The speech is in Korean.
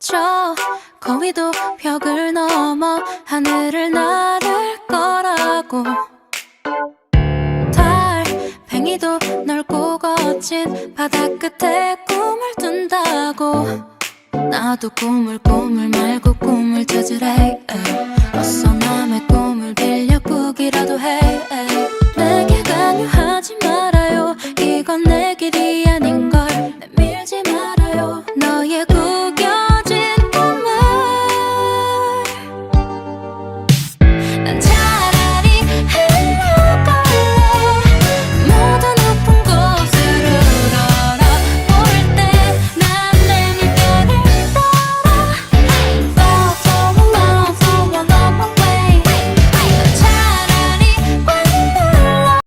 저 거위도 벽을 넘어 하늘을 날을 거라고. 달팽이도 넓고 거친 바다 끝에 꿈을 둔다고. 나도 꿈을 꿈을 말고 꿈을 찾으래. 어서 남의 꿈을 빌려 꾸기라도 해. 내게 강요하지 말아요. 이건 내 길이 아닌걸. 밀지 말아요. 너의 꿈. I